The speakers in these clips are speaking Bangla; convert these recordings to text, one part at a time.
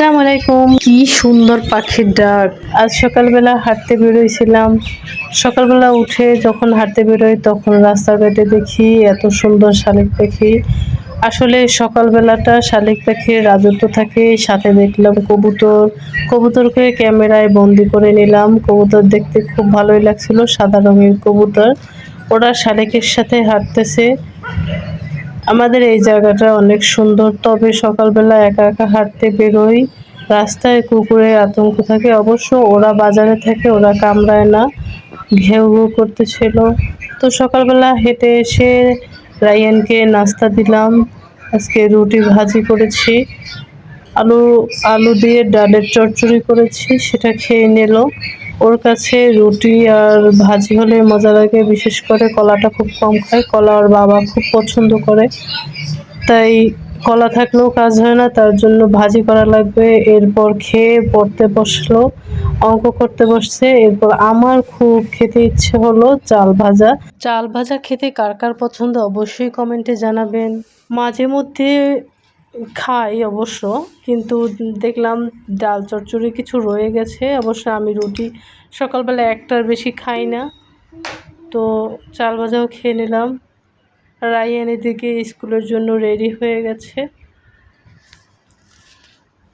আসসালামু আলাইকুম কি সুন্দর পাখির ডাক। আজ সকালবেলা হাঁটতে বেরোইছিলাম। সকালবেলা উঠে যখন হাঁটতে বেরোই, তখন রাস্তাঘাটে দেখি এত সুন্দর শালিক পাখি। আসলে সকালবেলাটা শালিক পাখির রাজত্ব থাকে। সাথে দেখলাম কবুতর। কবুতরকে ক্যামেরায় বন্দি করে নিলাম। কবুতর দেখতে খুব ভালোই লাগছিল, সাদা রঙের কবুতর। ওরা শালিকের সাথে হাঁটতেছে। আমাদের এই জায়গাটা অনেক সুন্দর। তবে সকালবেলা একা একা হাঁটতে বেরোই, রাস্তায় কুকুরের আতঙ্ক থাকে। অবশ্য ওরা বাজারে থাকে, ওরা কামড়ায় না, ঘেউ ঘেউ করতেছিল। তো সকালবেলা হেঁটে এসে রায়ানকে নাস্তা দিলাম। আজকে রুটি ভাজি করেছি, আলু আলু দিয়ে ডালের চচ্চড়ি করেছি, সেটা খেয়ে নিল। ওর কাছে রুটি আর ভাজি হলে মজা লাগে, বিশেষ করে কলাটা খুব কম খায়। কলা ওর বাবা খুব পছন্দ করে। তাই কলা থাকলেও কাজ হয় না, তার জন্য ভাজি করা লাগবে। এরপর খেয়ে পড়তে বসল, অঙ্ক করতে বসছে। এরপর আমার খুব খেতে ইচ্ছে হলো চাল ভাজা। চাল ভাজা খেতে কার কার পছন্দ অবশ্যই কমেন্টে জানাবেন। মাঝে মধ্যে খাই অবশ্য, কিন্তু দেখলাম ডাল চচ্চড়ি কিছু রয়ে গেছে। অবশ্য আমি রুটি সকালবেলা একটার বেশি খাই না। তো চাল ভাজাও খেয়ে নিলাম। রায়ান এদিকে স্কুলের জন্য রেডি হয়ে গেছে।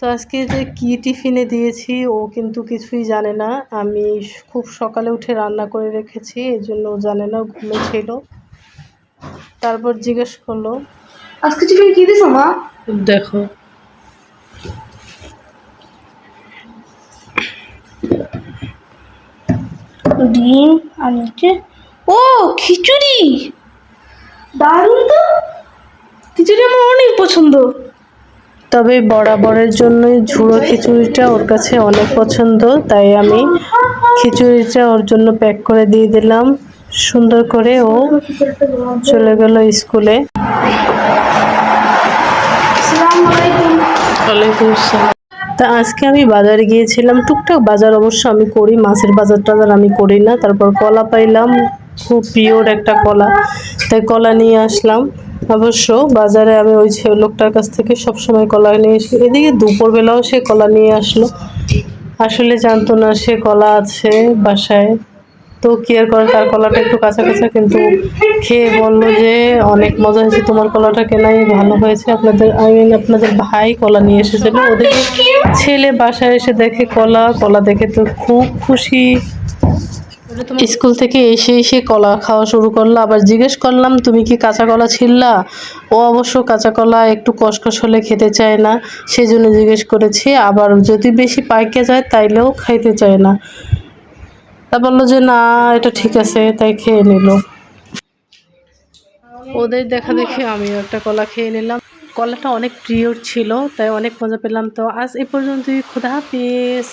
তো আজকে যে কী টিফিনে দিয়েছি, ও কিন্তু কিছুই জানে না। আমি খুব সকালে উঠে রান্না করে রেখেছি এই জন্য ও জানে না, ঘুমে ছিল। তারপর জিজ্ঞেস করল, আজকে টিফিন কি দিছো মা? দেখো। ডিম আর নিচে ও খিচুড়ি! দারুণ তো! খিচুড়ি আমার অনেক পছন্দ। তবে বরাবরের জন্যই ঝুড়ো খিচুড়িটা ওর কাছে অনেক পছন্দ তাই আমি খিচুড়িটা ওর জন্য প্যাক করে দিয়ে দিলাম। সুন্দর করে ও চলে গেল স্কুলে। ওয়ালাইকুম তা আজকে আমি বাজারে গিয়েছিলাম, টুকটাক বাজার অবশ্য আমি করি, মাছের বাজার টাজার আমি করি না। তারপর কলা পাইলাম, খুব পিওর একটা কলা। তাই কলা নিয়ে আসলাম। অবশ্য বাজারে আমি ওই লোকটার কাছ থেকে সবসময় কলা নিয়ে এসে এদিকে দুপুরবেলাও সে কলা নিয়ে আসলো। আসলে জানতো না সে কলা আছে বাসায়। তো কেয়ার করে তার কলাটা একটু কাঁচা কাঁচা কিন্তু খেয়ে বলল যে, অনেক মজা হয়েছে তোমার কলাটা কেনাই, ভালো হয়েছে। আপনাদের আই মিন আপনাদের ভাই কলা নিয়ে এসেছিল ওদের ছেলে বাসায় এসে দেখে কলা কলা দেখে তো খুব খুশি। স্কুল থেকে এসে এসে কলা খাওয়া শুরু করল। আবার জিজ্ঞেস করলাম, তুমি কি কাঁচা কলা ছিললা ও অবশ্য কাঁচা কলা একটু কষকষ হলে খেতে চায় না, সেজন্য জিজ্ঞেস করেছি। আবার যদি বেশি পাইকে যায়, তাইলেও খাইতে চায় না। তা বলল যে, না, এটা ঠিক আছে। তাই খেয়ে নিল। ওদের দেখা দেখি আমিও একটা কলা খেয়ে নিলাম। কলাটা অনেক প্রিয় ছিল, তাই অনেক মজা পেলাম। তো আজ এ পর্যন্তই। খুদা হাফিজ।